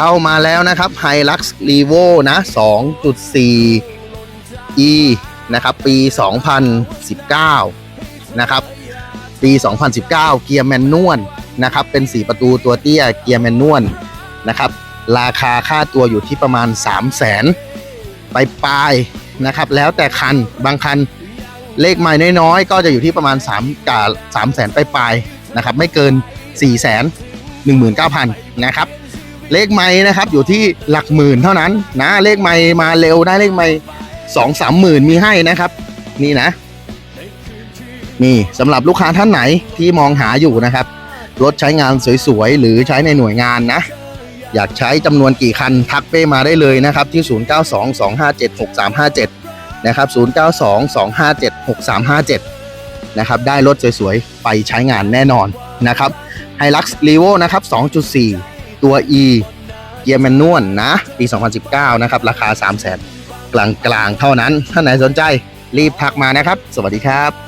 เข้ามาแล้วนะครับ Hilux Revo นะ 2.4 E นะครับ ปี 2019 นะครับ ปี 2019 เกียร์แมนนวลนะครับ เป็น 4 ประตูตัวเตี้ยเกียร์แมนนวลนะครับ ราคาค่าตัวอยู่ที่ประมาณ 3 0 0 0 0 0ไปปลายๆนะครับ แล้วแต่คัน บางคันเลขไม่น้อยๆ ก็จะอยู่ที่ประมาณ3กา3แสนไปปลายๆนะครับ ไม่เกิน 4 1 9 0 0 0 นะครับ เลขไม่นะครับอยู่ที่หลักหมื่นเท่านั้นนะเลขไม่มาเร็วได้เลขไม่สองสามหมื่นมีให้นะครับ นี่นะ นี่สำหรับลูกค้าท่านไหนที่มองหาอยู่นะครับ รถใช้งานสวยๆ หรือใช้ในหน่วยงานนะ อยากใช้จำนวนกี่คัน ทักเป้มาได้เลยนะครับ ที่ 0922576357 นะครับ 0922576357 นะครับ ได้รถสวยๆ ไปใช้งานแน่นอนนะครับ Hilux Revo นะครับ 2.4 ตัว E เกียร์แมนนวลนะ ปี 2019 นะครับ ราคา 3 0 0 0 0 0กลางๆ เท่านั้น ถ้าไหนสนใจรีบทักมานะครับ สวัสดีครับ